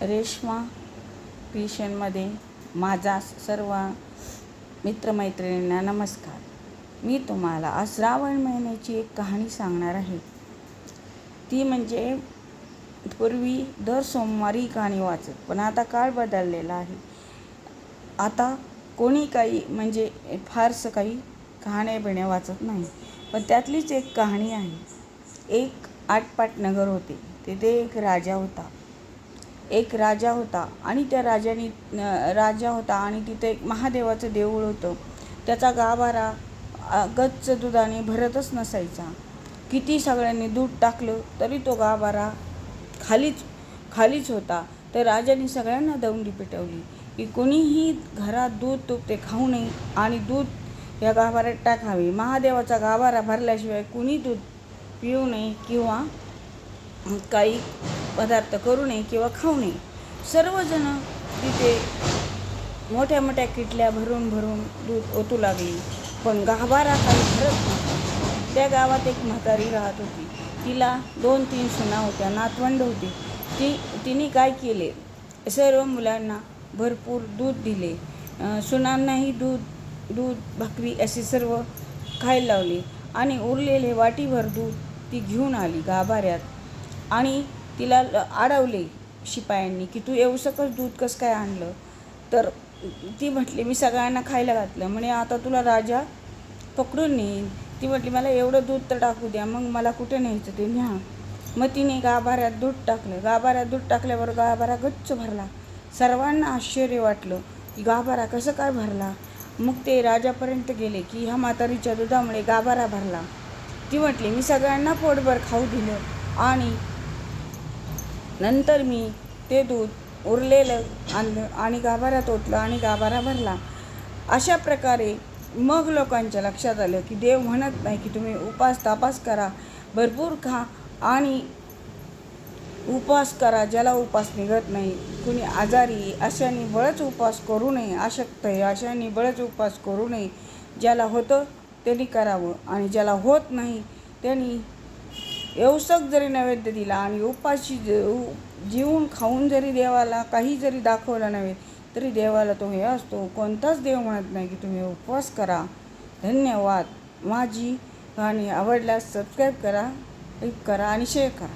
रेश्मा क्रिएशनमध्ये माझा सर्व मित्रमैत्रिणींना नमस्कार. मी तुम्हाला आज श्रावण महिन्याची एक कहाणी सांगणार आहे. ती म्हणजे पूर्वी दर सोमवारी कहाणी वाचत पण आता काळ बदललेला आहे. आता कोणी काही म्हणजे फारसं काही कहाण्या बिण्या वाचत नाही पण त्यातलीच एक कहाणी आहे. एक आटपाट नगर होते तिथे एक राजा होता. एक राजा होता आणि त्या राजाने राजा होता आणि तिथे एक महादेवाचं देऊळ होतं. त्याचा गाभारा गच्च दुधाने भरतच नसायचा. किती सगळ्यांनी दूध टाकलं तरी तो गाभारा खालीच खालीच होता. तर राजाने सगळ्यांना दौंडी पेटवली की कोणीही घरात दूध तूप ते खाऊ नये आणि दूध या गाभाऱ्यात टाकावे. महादेवाचा गाभारा भरल्याशिवाय कुणी दूध पिऊ नये किंवा काही पदार्थ करू नये किंवा खाऊ नये. सर्वजण तिथे मोठ्या मोठ्या किटल्या भरून भरून दूध ओतू लागली. पण गाभारा काही भरत नव्हता. त्या गावात एक म्हातारी राहत होती. तिला दोन तीन सुना होत्या. नातवंड होती. ती तिने काय केले? सर्व मुलांना भरपूर दूध दिले. सुनांनाही दूध दूध भाकरी असे सर्व खायला लावले. आणि उरलेले वाटीभर दूध ती घेऊन आली गाभाऱ्यात. आणि तिला ल- अडवले शिपायांनी की तू एवढंसकच दूध कसं काय आणलं? तर ती म्हटली मी सगळ्यांना खायला घातलं. म्हणे आता तुला राजा पकडून नेईन. ती म्हटली मला एवढं दूध तर टाकू द्या मग मला कुठे न्यायचं ते न्या. मग तिने गाभाऱ्यात दूध टाकलं. गाभाऱ्यात दूध टाकल्यावर गाभारा गच्च भरला. सर्वांना आश्चर्य वाटलं की गाभारा कसं काय भरला. मग ते राजापर्यंत गेले की ह्या म्हातारीच्या दुधामुळे गाभारा भरला. ती म्हटली मी सगळ्यांना पोटभर खाऊ दिलं आणि नंतर मी ते दूध उरलेलं आणलं आणि गाभाऱ्यात ओतलं आणि गाभारा भरला. अशा प्रकारे मग लोकांच्या लक्षात आलं की देव म्हणत नाही की तुम्ही उपास तापास करा भरपूर खा आणि उपवास करा ज्याला उपास निघत नाही. कुणी आजारी अशाने बळच उपवास करू नये अशक्त आहे अशाने बळच उपवास करू नये. ज्याला होतं त्यांनी करावं आणि ज्याला होत नाही त्यांनी एवसक जरी नैवेद्य दिला आणि उपाशी जीवन खाऊन जरी देवाला काही जरी दाखवलं नव्हे तरी देवाला तो हे असतो कोणताच देव म्हणत नाही की तुम्ही उपवास करा. धन्यवाद. माझी कहाणी आवडल्यास सबस्क्राईब करा लाईक करा आणि शेअर करा.